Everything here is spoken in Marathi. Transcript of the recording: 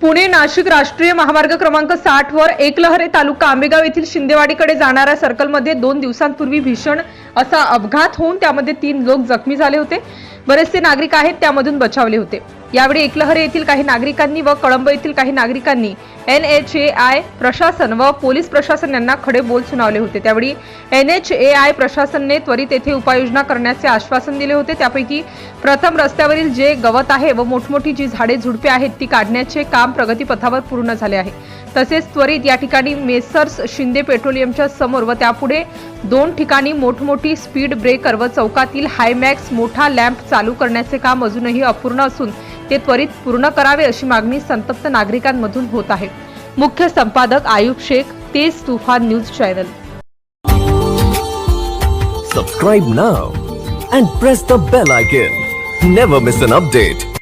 पुणे नाशिक राष्ट्रीय महामार्ग क्रमांक साठ वर एकलहरे तालुका आंबेगाव येथील शिंदेवाडीकडे जाणाऱ्या सर्कलमध्ये दोन दिवसांपूर्वी भीषण असा अपघात होऊन त्यामध्ये तीन लोक जखमी झाले होते. बरेचसे नागरिक आहेत त्यामधून बचावले होते. यावेळी एकलहरे येथील काही नागरिकांनी व कळंब येथील काही नागरिकांनी एन एच ए आय प्रशासन व पोलीस प्रशासन यांना खडे बोल सुनावले होते. त्यावेळी एन एच ए आय प्रशासनने त्वरित येथे उपाययोजना करण्याचे आश्वासन दिले होते. त्यापैकी प्रथम रस्त्यावरील जे गवत आहे व मोठमोठी जी झाडे झुडपे आहेत ती काढण्याचे काम प्रगतीपथावर पूर्ण झाले आहे. तसेच त्वरित या ठिकाणी मेसर्स शिंदे पेट्रोलियमच्या समोर व त्यापुढे दोन ठिकाणी मोठमोठी स्पीड ब्रेकर व चौकातील हायमॅक्स मोठा लॅम्प चालू करण्याचे काम अजूनही अपूर्ण असून ते त्वरित पूर्ण करावे अशी मागणी संतप्त नागरिकांमधून होत आहे. मुख्य संपादक Ayub Shaikh Tez Toofan news channel. Subscribe now and press the bell icon never miss an update